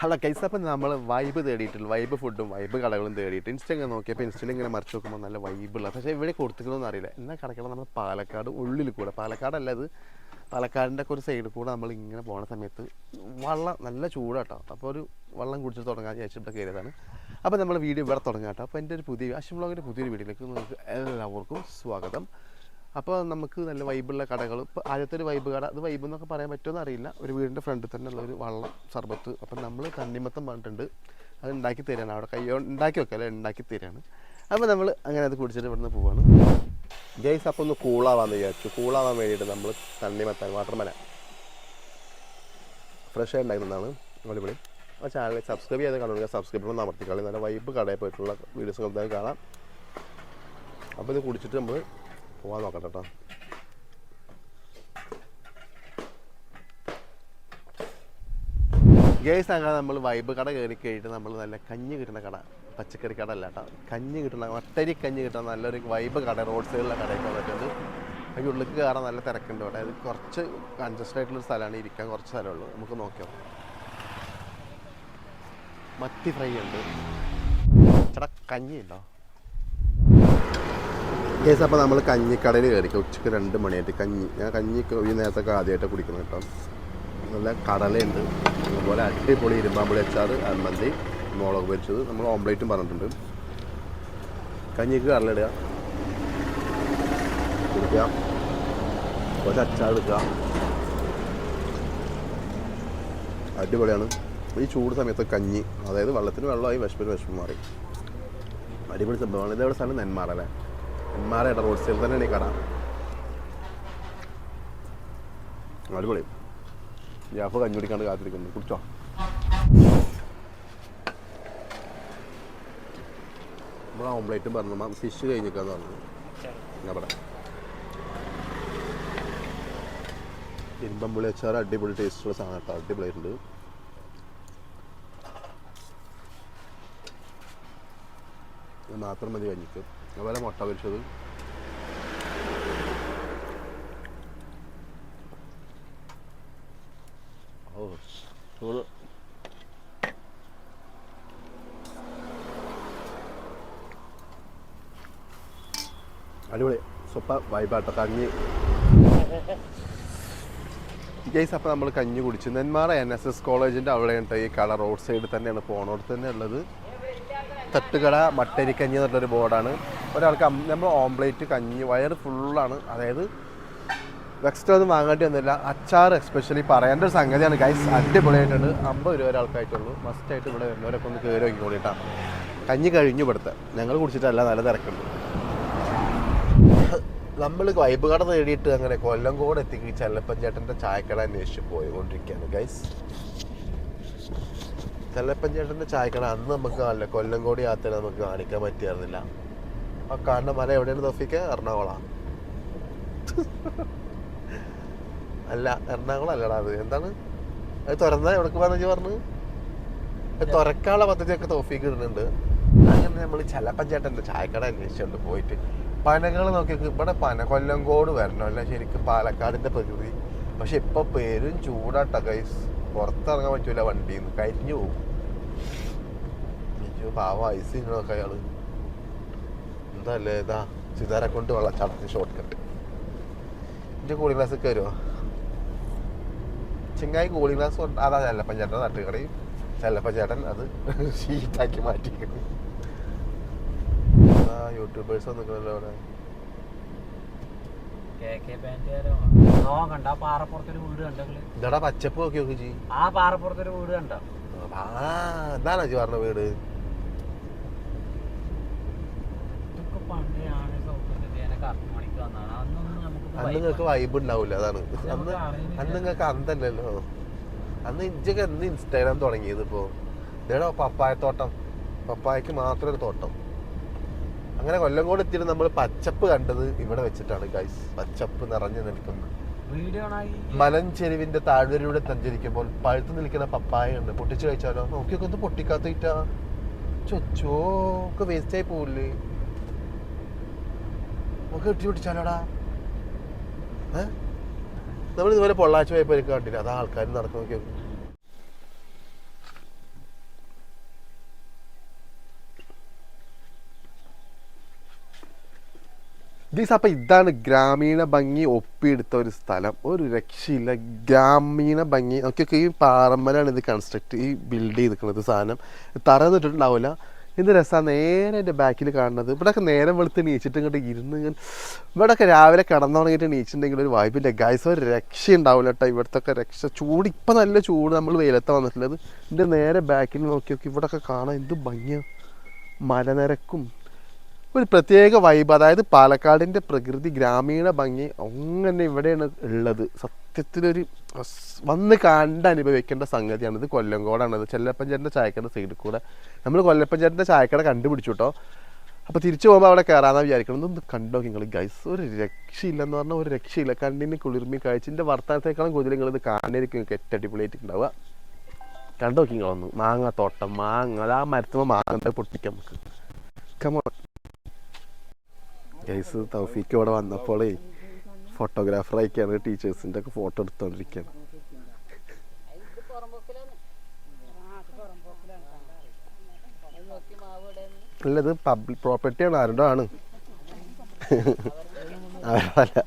Hello guys അപ്പം നമ്മൾ vibe തേടിയിട്ടില്ല. വൈബ് ഫുഡും വൈബ് കടകളും തേടിയിട്ട് ഇൻസ്റ്റഗ്രാം നോക്കിയപ്പോൾ ഇൻസ്റ്റയിൽ ഇങ്ങനെ മറിച്ച് നോക്കുമ്പോൾ നല്ല വൈബുള്ള പക്ഷേ ഇവിടെ കൊടുത്തിക്കണമെന്ന് അറിയില്ല. എന്നാൽ കടക്കണം നമ്മൾ പാലക്കാട് ഉള്ളിൽ കൂടെ. പാലക്കാടല്ല ഇത്. പാലക്കാടിന്റെ ഒക്കെ ഒരു സൈഡിൽ കൂടെ നമ്മൾ ഇങ്ങനെ പോണ സമയത്ത് വള്ളം നല്ല ചൂടാട്ടോ. അപ്പോൾ ഒരു വള്ളം കുടിച്ചിട്ട് തുടങ്ങാൻ വിചാരിച്ചിട്ട് ഇവിടെ കയറിയതാണ്. അപ്പോൾ നമ്മൾ വീഡിയോ ഇവിടെ തുടങ്ങാം കേട്ടോ. അപ്പോൾ എന്റെ ഒരു പുതിയ അശ്വം ബ്ലോഗിന്റെ പുതിയൊരു വീഡിയോയിലേക്ക് നിങ്ങൾക്ക് എല്ലാവർക്കും സ്വാഗതം. അപ്പോൾ നമുക്ക് നല്ല വൈബുള്ള കടകൾ ഇപ്പോൾ ആദ്യത്തെ ഒരു വൈബ് കട അത് വൈബ് എന്നൊക്കെ പറയാൻ പറ്റുമെന്ന് അറിയില്ല. ഒരു വീടിന്റെ ഫ്രണ്ടിൽ തന്നെ ഉള്ള ഒരു വള്ളം സർബത്ത്. അപ്പം നമ്മൾ തണ്ണിമത്തം പറഞ്ഞിട്ടുണ്ട്. അത് ഉണ്ടാക്കി തരാണ്. അവിടെ കയ്യോ ഉണ്ടാക്കി വെക്കല്ലേ ഉണ്ടാക്കി തരാണ്. അപ്പോൾ നമ്മൾ അങ്ങനെ അത് കുടിച്ചിട്ട് ഇവിടുന്ന് പോവാണ്. ഗൈസ് അപ്പോൾ ഒന്ന് കൂളാവാന്ന് വിചാരിച്ചു. കൂളാവാൻ വേണ്ടിയിട്ട് നമ്മൾ തണ്ണിമത്തൻ വാട്ടർമല ഫ്രഷ് ആയി ഉണ്ടാക്കുന്നതാണ് അടിപൊളി. ആ ചാനൽ സബ്സ്ക്രൈബ് ചെയ്ത് കാണുക സബ്സ്ക്രൈബ് ഒന്ന് അമർത്തിക്കളി നല്ല വൈബ് കടയിൽ പോയിട്ടുള്ള വീഡിയോസ് നമുക്ക് കാണാം. അപ്പോൾ ഇത് കുടിച്ചിട്ട് നമ്മൾ പോവാൻ നോക്കട്ടെ കേട്ടോ. ഗേസ് അങ്ങനെ നമ്മൾ വൈബ് കട കയറി കഴിഞ്ഞിട്ട് നമ്മൾ നല്ല കഞ്ഞി കിട്ടുന്ന കട. പച്ചക്കറി കട അല്ല കേട്ടോ. കഞ്ഞി കിട്ടുന്ന ഒട്ടരി കഞ്ഞി കിട്ടുന്ന നല്ലൊരു വൈബ് കട റോഡ് സൈഡിലുള്ള കടയിൽ വന്നിട്ടുണ്ട് അതിന്റെ ഉള്ളിൽ കയറാൻ നല്ല തിരക്കുണ്ട് അവിടെ അത് കുറച്ച് കൺജസ്റ്റഡ് ആയിട്ടുള്ള സ്ഥലമാണ് ഇരിക്കാൻ കുറച്ച് സ്ഥലമുള്ളൂ നമുക്ക് നോക്കിയോ മത്തി ഫ്രൈ ഉണ്ട്. ചേട്ടാ കഞ്ഞി ഉണ്ടോ? കേസ് അപ്പോൾ നമ്മൾ കഞ്ഞിക്കടയിൽ കയറിക്കും ഉച്ചയ്ക്ക് രണ്ട് മണിയായിട്ട്. കഞ്ഞി ഞാൻ കഞ്ഞി ഈ നേരത്തൊക്കെ ആദ്യമായിട്ട് കുടിക്കണം കേട്ടോ. നല്ല കടലയുണ്ട്. അതുപോലെ അടിപൊളി ഇരുമ്പാമ്പുളി അച്ചാർ അമ്മന്തി മുളക് പൊരിച്ചത്. നമ്മൾ ഓംപ്ലേറ്റും പറഞ്ഞിട്ടുണ്ട്. കഞ്ഞിക്ക് കടലിടുക കുടിക്കുക. കുറച്ച് അച്ചാർ എടുക്കുക അടിപൊളിയാണ്. ഈ ചൂട് സമയത്ത് കഞ്ഞി അതായത് വെള്ളത്തിന് വെള്ളമായി വിഷപ്പിന് വിഷമം മാറി. അടിപൊളി സംഭവമാണ്. ഇതെവിടെ സ്ഥലം നെന്മാറ അല്ലേ റോഡ് സൈഡിൽ തന്നെയാണ് ഈ കട. അടിപൊളി. ജാഫ് കഞ്ഞി കുടിക്കാണ്ട് കാത്തിരിക്കുന്നു. കുടിച്ചോ? നമ്മൾ ഓംപ്ലേറ്റും പറഞ്ഞു. ഫിഷ് കഴിഞ്ഞിരിക്കാന്ന് പറഞ്ഞു. ഞാൻ പറയാം. ഇരുമ്പമ്പുളി അച്ചാർ അടിപൊളി ടേസ്റ്റുള്ള സാധനം കേട്ടോ. അടിപൊളിയായിട്ടുണ്ട്. മാത്രം മതി കഞ്ഞിക്ക്. അതുപോലെ മുട്ട പൊരിച്ചത്. അടിപൊളി. സൂപ്പർ വൈബാട്ടോ കഞ്ഞി. ഗൈസ് അപ്പോൾ നമ്മൾ കഞ്ഞി കുടിച്ചു. നെന്മാറ എൻ എസ് എസ് കോളേജിന്റെ അവിടെ ഉണ്ടോ ഈ കട റോഡ് സൈഡിൽ തന്നെയാണ്. പോണോടത്ത് തന്നെ ഉള്ളത്. തട്ടുകട മട്ടരിക്കഞ്ഞി എന്നുള്ളൊരു ബോർഡാണ് ഒരാൾക്ക് നമ്മൾ ഓംപ്ലേറ്റ് കഞ്ഞി വയറ് ഫുള്ളാണ് അതായത് എക്സ്ട്രാ ഒന്നും വാങ്ങേണ്ടി വന്നില്ല. അച്ചാർ എസ്പെഷ്യലി പറയേണ്ട ഒരു സംഗതിയാണ് ഗൈസ് അടിപൊളിയായിട്ടുണ്ട്. അമ്പത് രൂപ ഒരാൾക്കായിട്ടുള്ളൂ. മസ്റ്റായിട്ട് ഇവിടെ വരുന്നവരൊക്കെ ഒന്ന് കയറി നോക്കിക്കോളിട്ടാണ് കഞ്ഞി കഴിഞ്ഞു ഇവിടുത്തെ. ഞങ്ങൾ കുടിച്ചിട്ടല്ല നല്ല തിരക്കുണ്ട്. നമ്മൾ വൈബ് കട നേടിയിട്ട് അങ്ങനെ കൊല്ലം കൂടെ എത്തിക്കി ചെല്ലപ്പൻ ചേട്ടന്റെ ചായക്കട അന്വേഷിച്ച് പോയിക്കൊണ്ടിരിക്കുകയാണ് ഗൈസ് ചെല്ലപ്പൻ ചേട്ടന്റെ ചായക്കട അന്ന് നമുക്ക് കാണില്ല. കൊല്ലംകോട് യാത്ര നമുക്ക് കാണിക്കാൻ പറ്റിയായിരുന്നില്ല. ആ കാണുന്ന മല എവിടെയാണ് തോഫിക്ക്? എറണാകുളം. അല്ല എറണാകുളം അല്ലടാ അത്. എന്താണ്? അത് തുറന്ന എവിടെക്ക് പറഞ്ഞു പറഞ്ഞു അത് തുറക്കാനുള്ള പദ്ധതിയൊക്കെ തോഫിക്ക് ഇടുന്നുണ്ട്. അങ്ങനെ നമ്മൾ ചെല്ലപ്പൻ ചേട്ടന്റെ ചായക്കട അന്വേഷിച്ചുകൊണ്ട് പോയിട്ട് പനകൾ നോക്കി ഇവിടെ പന കൊല്ലംകോട് വരണം അല്ല ശരിക്കും പാലക്കാടിന്റെ പ്രകൃതി. പക്ഷെ ഇപ്പൊ പേരും ചൂടാട്ട കൈസ് പുറത്തിറങ്ങാൻ പറ്റൂല വണ്ടിന്ന്. നിന്ന് കരിഞ്ഞു പോകും പാവ ഐസ് ഇങ്ങനെ അയാൾ. എന്തല്ലേ ഇതാ? സിതാര കൊണ്ട് വെള്ളച്ചാട്ടത്തിന് ഷോർട്ട് കട്ട് എന്റെ കൂളിംഗ് ഗ്ലാസ് കയറുമോ ചെങ്ങായി കൂളിംഗ് ഗ്ലാസ് അതാ ചെല്ലപ്പൻ ചേട്ടൻ തട്ടുകടയും ചെല്ലപ്പൻ ചേട്ടൻ അത് ഷീറ്റാക്കി മാറ്റിക്കുന്നു ആ യൂട്യൂബേഴ്സ് വന്നിരിക്കണല്ലോ അവിടെ? നോക്കണ്ട പാറപ്പുറത്തൊരു വീട് കണ്ടോ നിങ്ങൾ? ഇതാടാ പച്ചപ്പ് നോക്കി നോക്കി ജി. ആ പാറപ്പുറത്തൊരു വീട് കണ്ടോ? ആ ഇതാണോ ജി പറഞ്ഞ വീട്? കറക്റ്റ് മണിക്ക് വന്നതാണ് അന്നൊന്നും നമുക്ക് അന്ന് നിങ്ങൾക്ക് വൈബ് ഉണ്ടാവില്ല അതാണ്. അന്ന് അന്ന് നിങ്ങൾക്ക് അന്തല്ലല്ലോ. അന്ന് ഇഞ്ചൊക്കെ അന്ന് ഇൻസ്റ്റാഗ്രാം തുടങ്ങിയത് ഇപ്പോൾ ഇതേടാ പപ്പായത്തോട്ടം പപ്പായക്ക് മാത്രം ഒരു തോട്ടം. അങ്ങനെ കൊല്ലം കൂടെ എത്തിയിട്ട് നമ്മൾ പച്ചപ്പ് കണ്ടത് ഇവിടെ വെച്ചിട്ടാണ് ഗൈസ് പച്ചപ്പ് നിറഞ്ഞു നിൽക്കുന്നത് മലഞ്ചെരുവിന്റെ താഴ്വരയിലൂടെ സഞ്ചരിക്കുമ്പോൾ പഴുത്തു നിൽക്കുന്ന പപ്പായ ഉണ്ട് പൊട്ടിച്ചു കഴിച്ചാലോ? നോക്കിയൊക്കെ ഒന്ന് പൊട്ടിക്കാത്തിട്ടാ ചൊച്ചോക്ക് വേസ്റ്റ് ആയി പോവില്ലേ? നമുക്ക് കെട്ടി പിടിച്ചാലോടാ. ഏ? നമ്മൾ ഇതുപോലെ പൊള്ളാച്ച പോയപ്പോൾ എനിക്ക് കണ്ടില്ല. അതാ ആൾക്കാർ നടന്നു നോക്കി ഗീസ് അപ്പം ഇതാണ് ഗ്രാമീണ ഭംഗി ഒപ്പിയെടുത്ത ഒരു സ്ഥലം. ഒരു രക്ഷയില്ല. ഗ്രാമീണ ഭംഗി. നമുക്കൊക്കെ ഈ പാറമ്മലാണ് ഇത് കൺസ്ട്രക്ട് ഈ ബിൽഡ് ചെയ്തിരിക്കുന്നത് സാധനം. തറ നിട്ടിട്ടുണ്ടാവില്ല എന്ത് രസമാണ് നേരെ എന്റെ ബാക്കിൽ കാണുന്നത്. ഇവിടെയൊക്കെ നേരം വെളുത്ത് നീച്ചിട്ട് ഇങ്ങോട്ട് ഇരുന്ന് ഇവിടെയൊക്കെ രാവിലെ കിടന്നുറങ്ങിയിട്ട് നീച്ചിട്ടുണ്ടെങ്കിൽ ഒരു വൈബില്ല ഗൈസ് ഒരു രക്ഷ ഉണ്ടാവില്ല കേട്ടോ ഇവിടുത്തെ രക്ഷ. ചൂട് ഇപ്പം നല്ല ചൂട് നമ്മൾ വെയിലത്ത് വന്നിട്ടുള്ളത്. എന്റെ നേരെ ബാക്കിൽ നോക്കി നോക്കി ഇവിടെയൊക്കെ കാണാൻ എന്ത് ഭംഗിയാണ് മലനിരക്കും ഒരു പ്രത്യേക വൈബ് അതായത് പാലക്കാടിന്റെ പ്രകൃതി ഗ്രാമീണ ഭംഗി അങ്ങനെ ഇവിടെയാണ് ഉള്ളത്. സത്യത്തിലൊരു വന്ന് കണ്ട് അനുഭവിക്കേണ്ട സംഗതിയാണിത്. കൊല്ലങ്കോടാണത് ചെല്ലപ്പഞ്ചേട്ടന്റെ ചായക്കട സൈഡിൽ കൂടെ. നമ്മൾ കൊല്ലപ്പഞ്ചേട്ടന്റെ ചായക്കട കണ്ടുപിടിച്ചു കേട്ടോ അപ്പോൾ തിരിച്ചു പോകുമ്പോൾ അവിടെ കയറാമെന്ന് വിചാരിക്കണം ഇതൊന്ന് കണ്ടോ നിങ്ങൾ ഗൈസ് ഒരു രക്ഷയില്ലെന്ന് പറഞ്ഞാൽ ഒരു രക്ഷയില്ല. കണ്ണിന് കുളിർമി കാഴ്ചന്റെ വർത്തമാനത്തേക്കാളും കൂടുതൽ നിങ്ങൾ ഇത് കാണാനായിരിക്കും നിങ്ങൾക്ക് ഏറ്റവും അടിപൊളിയായിട്ട് ഉണ്ടാവുക കണ്ടു നിങ്ങളൊന്ന്. മാങ്ങ തോട്ടം മാങ്ങ. അത് ആ മരത്തുമ്പോൾ മാങ്ങ പൊട്ടിക്കാം നമുക്ക്. കമോ ഗൈസ് തൗഫീക്ക് ഇവിടെ വന്നപ്പോഴേ ഫോട്ടോഗ്രാഫറായിക്കാണ് ടീച്ചേഴ്സിന്റെ ഒക്കെ ഫോട്ടോ എടുത്തോണ്ടിരിക്കുകയാണ് അല്ല ഇത് പബ്ലിക് പ്രോപ്പർട്ടിയാണ് ആരുടെ ആണ്? അവരല്ല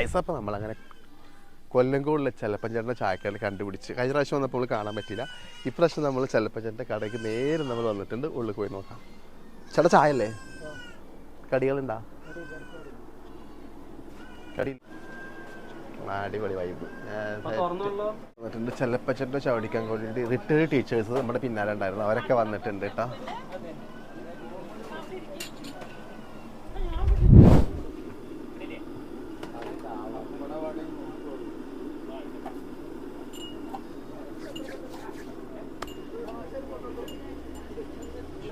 ഗൈസ് അപ്പം നമ്മളങ്ങനെ കൊല്ലങ്കോടിലെ ചെലപ്പഞ്ചേട്ടന്റെ ചായക്കട കണ്ടുപിടിച്ച് കഴിഞ്ഞ പ്രാവശ്യം വന്നപ്പോൾ കാണാൻ പറ്റില്ല ഇപ്രാവശ്യം നമ്മൾ ചെലപ്പഞ്ചേട്ടന്റെ കടയ്ക്ക് നേരെ നമ്മൾ വന്നിട്ടുണ്ട്. ഉള്ളിൽ പോയി നോക്കാം. ചേട്ടാ ചായ അല്ലേ കടികളുണ്ടാ? കടി. അടിപൊളി വൈബ് വന്നിട്ടുണ്ട് ചെല്ലപ്പച്ചന്റെ ചവടിക്കാൻ വേണ്ടി റിട്ടയർഡ് ടീച്ചേഴ്സ് നമ്മുടെ പിന്നാലെ ഉണ്ടായിരുന്നു. അവരൊക്കെ വന്നിട്ടുണ്ട് കേട്ടോ.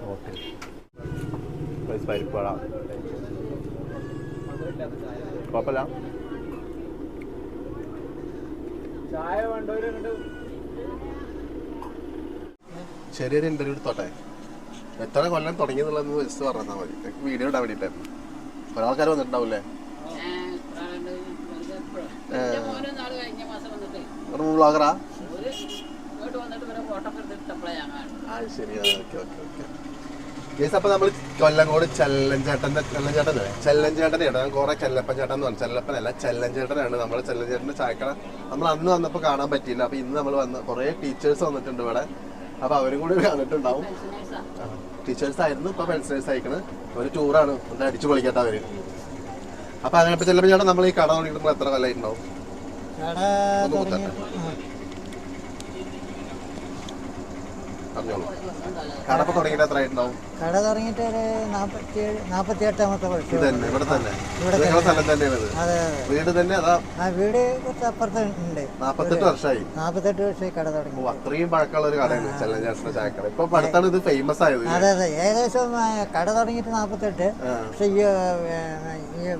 ഷോപ്പിൽ പരിപ്പട കുഴപ്പമില്ല. ചായ വേണ്ടവരുണ്ട് ചെറിയൊരു ഇന്റർവ്യൂ എടുത്തോട്ടെ? എത്ര കൊല്ലം തുടങ്ങി എന്നുള്ളത് ജസ്റ്റ് പറഞ്ഞാൽ മതി. എനിക്ക് വീഡിയോ ഇടാൻ വേണ്ടിയിട്ടായിരുന്നു. കുറെ ആൾക്കാർ വന്നിട്ടുണ്ടാവില്ലേ ശരി. Okay okay okay. ഗേസ് അപ്പൊ നമ്മൾ കൊല്ലങ്കോട് ചെല്ലഞ്ചേട്ടന്റെ ചെല്ലഞ്ചേട്ടനെ ചെല്ലഞ്ചേട്ടൻ ഞാൻ കുറെ ചെല്ലപ്പൻ ചേട്ടൻ എന്ന് പറഞ്ഞു. ചെല്ലപ്പനല്ല ചെല്ലഞ്ചേട്ടനാണ് നമ്മുടെ ചെല്ലഞ്ചേട്ടന്റെ ചായക്കട. നമ്മൾ അന്ന് വന്നപ്പോൾ കാണാൻ പറ്റിയില്ല. അപ്പൊ ഇന്ന് നമ്മൾ വന്ന് കുറെ ടീച്ചേഴ്സ് വന്നിട്ടുണ്ട് ഇവിടെ. അപ്പൊ അവരും കൂടി കണ്ടിട്ടുണ്ടാവും ടീച്ചേഴ്സ് ആയിരുന്നു ഇപ്പൊ പെൻസേഴ്സ് അയക്കണ് ഒരു ടൂറാണ്. ഒന്ന് അടിച്ചു പൊളിക്കട്ടെ അവർ. അപ്പൊ അങ്ങനെ ഇപ്പൊ ചെല്ലപ്പൻ ചേട്ടൻ നമ്മൾ ഈ കട തുടങ്ങിയിട്ട് എത്ര കൊല്ലായിട്ടുണ്ടാവും? കട തുടങ്ങിയിട്ട് എത്ര ആയിട്ടുണ്ടാവും? കട തുടങ്ങിയിട്ട് ഒരു നാൽപ്പത്തിയേഴ് നാൽപ്പത്തി എട്ടാമത്തെ ഇത് തന്നെ. ഇവിടെ തന്നെ. ഇവിടെ സ്ഥലം തന്നെയാണ് അതെ വീട് തന്നെ അതാ? ആ വീട് കുറച്ച് അപ്പുറത്ത് ഉണ്ട്. നാപ്പത്തെട്ട് വർഷമായി നാപ്പത്തെട്ട് വർഷമായി കട തുടങ്ങി. അത്രയും പഴക്കമുള്ള ഒരു കടയാണ് ചെല്ലഞ്ചേട്ടന്റെ ചായക്കട. ഇപ്പൊ ഇപ്പൊ അടുത്താണ് ഇത് ഫേമസ് ആയത്. അതെ അതെ. ഏകദേശം കട തുടങ്ങിയിട്ട് നാപ്പത്തെട്ട്. പക്ഷെ ഈ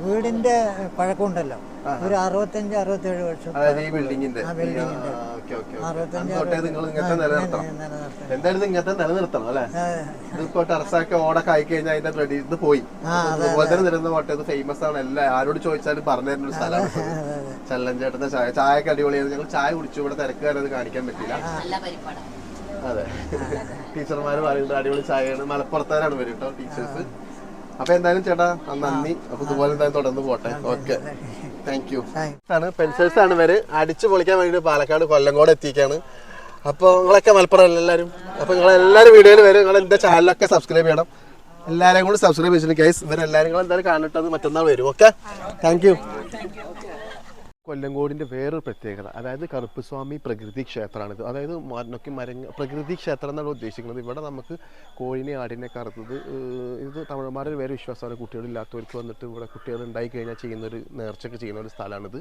വീടിന്റെ പഴക്കമുണ്ടല്ലോ. ഒരു അറുപത്തഞ്ച് അറുപത്തേഴ് വർഷം ബിൽഡിംഗിന്റെ ഈ ബിൽഡിങ്ങിന്റെ ആ, ബിൽഡിങ്ങിന്റെ. എന്തായാലും ഇങ്ങനത്തെ നിലനിർത്തണം അല്ലെ? ഇതിപ്പോ ടെറസാക്കി ഓടൊക്കെ ആയി കഴിഞ്ഞാൽ അതിന്റെ റെഡി ഇന്ന് പോയി. അതുപോലെ തന്നെ നിരന്ന പോട്ടെ ഇത് ഫേമസ് ആണ്. എല്ലാ ആരോട് ചോദിച്ചാലും പറഞ്ഞു തരുന്ന ഒരു സ്ഥലമാണ് ചെല്ലഞ്ചേട്ടന്റെ ചായ ചായക്ക് അടിപൊളിയായിരുന്നു. ഞങ്ങൾ ചായ കുടിച്ചു ഇവിടെ തിരക്കുകാരെ അത് കാണിക്കാൻ പറ്റില്ല അതെ. ടീച്ചർമാർ പറയുന്നത് അടിപൊളി ചായയാണ്. മലപ്പുറത്തുകാരാണ് വരും കേട്ടോ ടീച്ചേഴ്സ്. അപ്പൊ എന്തായാലും ചേട്ടാ നന്ദി. അപ്പൊ ഇതുപോലെ എന്തായാലും തുടർന്ന് പോട്ടെ. ഓക്കെ താങ്ക് യു ആണ് പെൻസേഴ്സ് ആണ് ഇവർ. അടിച്ചു പൊളിക്കാൻ വേണ്ടി പാലക്കാട് കൊല്ലം കൂടെ എത്തിക്കാണ് അപ്പോൾ നിങ്ങളൊക്കെ മലപ്പുറം അല്ല എല്ലാവരും? അപ്പോൾ നിങ്ങൾ എല്ലാവരും വീഡിയോയിൽ വരും. നിങ്ങൾ എന്റെ ചാനലൊക്കെ സബ്സ്ക്രൈബ് ചെയ്യണം. എല്ലാവരെയും കൂടി സബ്സ്ക്രൈബ് ചെയ്തിട്ടുണ്ട് ഗൈസ് ഇവരെല്ലാവരും കൂടെ എന്തായാലും കാണിട്ടത് മറ്റന്നാൾ വരും. ഓക്കെ താങ്ക് യു കൊല്ലങ്കോടിന്റെ വേറൊരു പ്രത്യേകത. അതായത് കറുപ്പസ്വാമി പ്രകൃതി ക്ഷേത്രമാണിത്. അതായത് മരനൊക്കെ മരങ്ങ പ്രകൃതി ക്ഷേത്രം എന്നാണ് ഉദ്ദേശിക്കുന്നത്. ഇവിടെ നമുക്ക് കോഴിനെ ആടിനെ കറുത്തത് ഇത് തമിഴന്മാരുടെ വേറെ വിശ്വാസമാണ്. കുട്ടികളില്ലാത്തവർക്ക് വന്നിട്ട് ഇവിടെ കുട്ടികൾ ഉണ്ടായി കഴിഞ്ഞാൽ ചെയ്യുന്നൊരു നേർച്ചയൊക്കെ ചെയ്യുന്ന ഒരു സ്ഥലമാണിത്.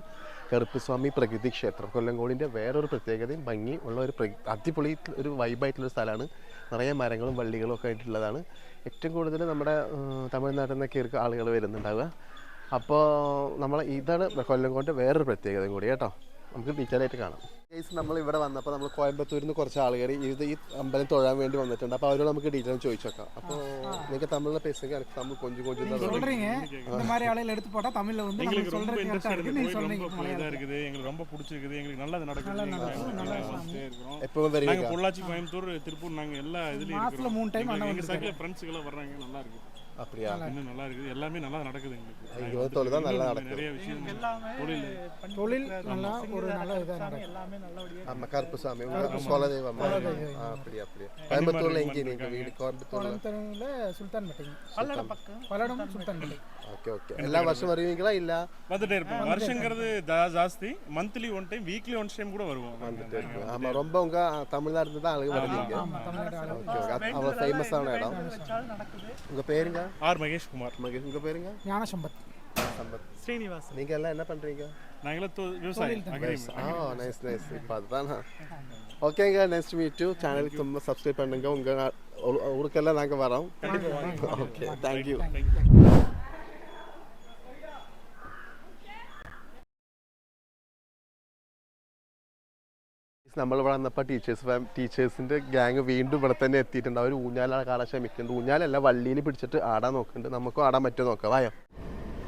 കറുപ്പസ്വാമി പ്രകൃതി ക്ഷേത്രം. കൊല്ലങ്കോടിന്റെ വേറൊരു പ്രത്യേകതയും ഭംഗി ഉള്ള ഒരു അടിപൊളി ഒരു വൈബായിട്ടുള്ള സ്ഥലമാണ്. നിറയെ മരങ്ങളും വള്ളികളും ഒക്കെ ആയിട്ടുള്ളതാണ്. ഏറ്റവും കൂടുതൽ നമ്മുടെ തമിഴ്നാട്ടിൽ നിന്നൊക്കെ ആളുകൾ വരുന്നുണ്ടാവുക. അപ്പോൾ നമ്മൾ ഇതാണ് കൊല്ലംകോട്ടെ വേറൊരു പ്രത്യേകത കൂടി കേട്ടോ നമുക്ക് ഡീറ്റെയിലായിട്ട് കാണാം കേസ് നമ്മൾ ഇവിടെ വന്നപ്പോൾ നമ്മൾ കോയമ്പത്തൂരിൽ നിന്ന് കുറച്ച് ആളുകൾ ഇത് ഈ അമ്പലം തൊഴാൻ വേണ്ടി വന്നിട്ടുണ്ട് അപ്പോൾ അവരോട് നമുക്ക് ഡീറ്റെയിൽ ചോദിച്ചു നോക്കാം അപ്പോൾ നിങ്ങൾക്ക് തമിഴിലെ പേസുക എനിക്ക് തമിഴ് കൊഞ്ചു കൊഞ്ചു சொல்றீங்க இந்த மாதிரி ஆளையில எடுத்து போட்டா தமிழ்ல வந்து நீங்க சொல்றது கரெக்டா இருக்கு நீங்க சொல்றீங்க இதா இருக்குது எங்களுக்கு ரொம்ப பிடிச்சிருக்குது எங்களுக்கு நல்லது நடக்குது எப்பவும் வரீங்க நாங்க பொள்ளாச்சி கோயம்புத்தூர் திருப்பூர் நாங்க எல்லா இதுலயும் இருக்கிறோம் மாசத்துல மூணு டைம் அண்ணா வந்து சைக்கிள் ஃப்ரெண்ட்ஸ்கள வர்றாங்க நல்லா இருக்கு அப்படியா? இன்னும் நல்லா இருக்குது. எல்லாமே நல்லா நடக்குது எங்களுக்கு. இங்க வந்து தொழில் தான் நல்லா நடக்குது. நிறைய விஷயம் தொழில். தொழில் நல்லா ஒரு நல்ல இதா நடக்கும் ஆமா கருப்பு சாமி குலதெய்வம் ஆ, அப்படியா அப்படியா. கோயம்புத்தூர்ல எங்க நீங்க வீடு? கோயம்புத்தூர்ல? கோயம்புத்தூர்ல சுல்தான் பட்டிங் பல்லடம் சுல்தான் பட்டி ஓகே ஓகே. எல்லா வருஷம் வருவீங்களா? இல்ல? வந்துட்டே இருப்போம். வருஷங்கிறது ஜாஸ்தி. Monthly one time weekly one time கூட வருவோம். வந்துட்டு இருக்கு ஆமா ரொம்ப உங்க தமிழ்நாட்டுல தான் ஆளுங்க வருவீங்க தமிழ்நாடு ஓகே அவ்வளோ ஃபேமஸான இடம். உங்க பேருங்க? ஆர் மகேஷ் குமார் மகேஷ் உங்க பேருங்க ஞான சம்பத் சம்பத் ஸ்ரீனிவாஸ் நீங்க எல்லாம் என்ன பண்றீங்க நாங்களே தொ- விவசாயம் agri- ஆ நைஸ் நைஸ் இப்போ அதுதானா ஓகேங்க நெக்ஸ்ட் மீட் யூ சேனலுக்கு ತುಂಬ சப்ஸ்கிரைப் பண்ணுங்க உங்க ஊ- ஊருக்கெல்லாம் நாங்க வரோம் ஓகே தேங்க்யூ നമ്മളിവിടെ വന്നപ്പോൾ ടീച്ചേഴ്സ് ഫാം ടീച്ചേഴ്സിന്റെ ഗ്യാങ് വീണ്ടും ഇവിടെ തന്നെ എത്തിയിട്ടുണ്ട്. അവർ ഊഞ്ഞാലാണ് കാണാൻ ശ്രമിക്കുന്നുണ്ട് ഊഞ്ഞാലല്ല വള്ളിയിൽ പിടിച്ചിട്ട് ആടാൻ നോക്കുന്നുണ്ട്. നമുക്കും ആടാൻ പറ്റുമോ നോക്കാം. വായോ.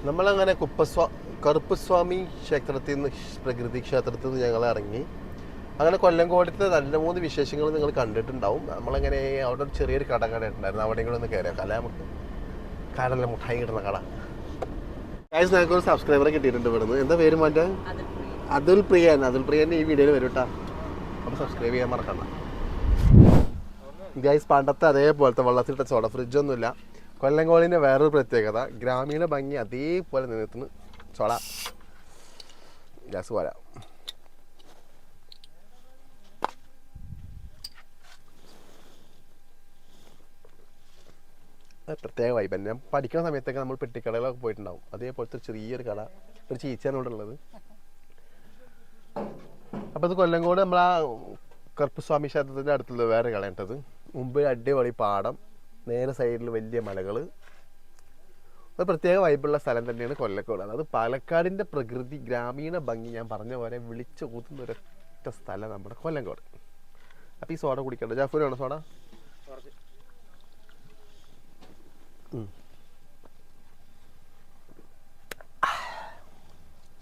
നമ്മളങ്ങനെ കുപ്പസ്വാ കറുപ്പസ്വാമി ക്ഷേത്രത്തിൽ നിന്ന് പ്രകൃതി ക്ഷേത്രത്തിൽ നിന്ന് ഞങ്ങൾ ഇറങ്ങി. അങ്ങനെ കൊല്ലംകോടത്തെ നല്ല മൂന്ന് വിശേഷങ്ങൾ നിങ്ങൾ കണ്ടിട്ടുണ്ടാവും. നമ്മളങ്ങനെ അവിടെ ഒരു ചെറിയൊരു കട കടയിട്ടുണ്ടായിരുന്നു അവിടെ കൂടെ ഒന്ന് കയറിയാൽ കല നമുക്ക്? കടല മുട്ടായി കിട്ടുന്ന കട. ഗൈസ് ഞങ്ങൾക്ക് ഒരു സബ്സ്ക്രൈബറെ കിട്ടിയിട്ടുണ്ട് ഇവിടുന്ന്. എന്താ പേര് മാറ്റാ അതുൽ പ്രിയ. അതുൽ പ്രിയൻ. ഈ വീഡിയോയിൽ വരും കേട്ടോ അപ്പോൾ സബ്സ്ക്രൈബ് ചെയ്യാൻ മറക്കണ്ട. ഗൈസ് പണ്ടത്തെ അതേപോലത്തെ വെള്ളത്തിലിട്ട ചോട ഫ്രിഡ്ജൊന്നുമില്ല കൊല്ലങ്കോളിന്റെ വേറൊരു പ്രത്യേകത ഗ്രാമീണ ഭംഗി അതേപോലെ നിലനിർത്തുന്നു ചോട ഗ്യാസ് പോരാ. പ്രത്യേക വൈബ് തന്നെ. പഠിക്കുന്ന സമയത്തൊക്കെ നമ്മൾ പെട്ടിക്കടയിലൊക്കെ പോയിട്ടുണ്ടാവും. അതേപോലത്തെ ചെറിയൊരു കട ഒരു ചീച്ചയാണ് ഇവിടെ ഉള്ളത്. അപ്പോൾ ഇത് കൊല്ലങ്കോട് നമ്മൾ ആ കറുപ്പസ്വാമി ക്ഷേത്രത്തിന്റെ അടുത്തുള്ള വേറെ കളയേണ്ടത്. മുമ്പ് അടിപൊളി പാടം നേരെ സൈഡിൽ വലിയ മലകൾ ഒരു പ്രത്യേക വൈബുള്ള സ്ഥലം തന്നെയാണ് കൊല്ലക്കോട് അതായത് പാലക്കാടിന്റെ പ്രകൃതി ഗ്രാമീണ ഭംഗി ഞാൻ പറഞ്ഞ പോലെ വിളിച്ചു കൂത്തുന്ന ഒരൊറ്റ സ്ഥലം നമ്മുടെ കൊല്ലങ്കോട് അപ്പോൾ ഈ സോഡ കുടിക്കണ്ട. വേണോ സോഡ.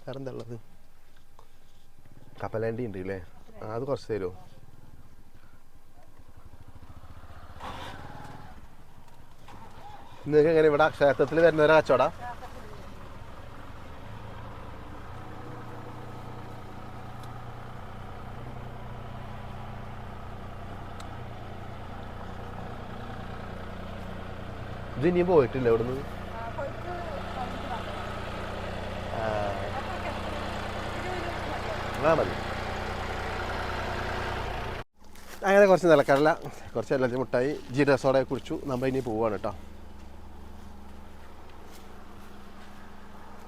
വേറെന്താ ഉള്ളത്? കപ്പലണ്ടി ഉണ്ട് അല്ലേ അത് കുറച്ച് തരുമോ നിങ്ങൾക്ക് എങ്ങനെ ഇവിടെ ക്ഷേത്രത്തിൽ വരുന്നവരെ കച്ചവട? ഇത് ഇനിയും പോയിട്ടില്ല ഇവിടുന്ന്? ആ മതി. അങ്ങനെ കുറച്ച് നിലക്കടല കുറച്ച് എല്ലാത്തിനും മുട്ടായി ജീരക സോഡ കുടിച്ചു. നമ്മൾ ഇനി പോവാണ് കേട്ടോ.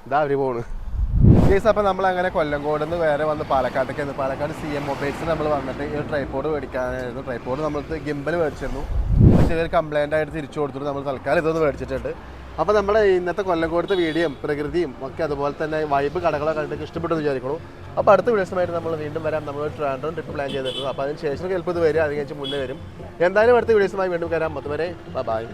ഇതാ അവർ പോണ്. കേസ് അപ്പം നമ്മൾ അങ്ങനെ കൊല്ലംകോട് നിന്ന് വേറെ വന്ന് പാലക്കാട്ടേക്ക് വന്ന് പാലക്കാട് സി എം മൊബൈൽസ് നമ്മൾ വന്നിട്ട് ഈ ട്രൈപ്പോഡ് മേടിക്കാനായിരുന്നു. ട്രൈപ്പോഡ് നമ്മൾക്ക് ഗിംബൽ മേടിച്ചിരുന്നു. പക്ഷേ ഒരു കംപ്ലൈന്റ് ആയിട്ട് തിരിച്ചു കൊടുത്തിട്ട് നമ്മൾ തൽക്കാലം ഇതൊന്ന് മേടിച്ചിട്ടുണ്ട്. അപ്പോൾ നമ്മുടെ ഇന്നത്തെ കൊല്ലംകോടത്തെ വീഡിയോയും പ്രകൃതിയും ഒക്കെ അതുപോലെ തന്നെ വൈബ് കടകളൊക്കെ കണ്ടിട്ട് ഇഷ്ടപ്പെട്ടെന്ന് വിചാരിക്കണു. അപ്പോൾ അടുത്ത വീഡിയോസുമായിട്ട് നമ്മൾ വീണ്ടും വരാം. നമ്മൾ ട്രാൻഡ്രോൺ ട്രിപ്പ് പ്ലാൻ ചെയ്തിട്ടുണ്ട്. അപ്പോൾ അതിന് ശേഷം ചിലപ്പോൾ ഇത് വരും അത് കഴിഞ്ഞ് മുന്നേ വരും. എന്തായാലും അടുത്ത വീഡിയോസുമായി വീണ്ടും വരാം. അതുവരെ ബൈ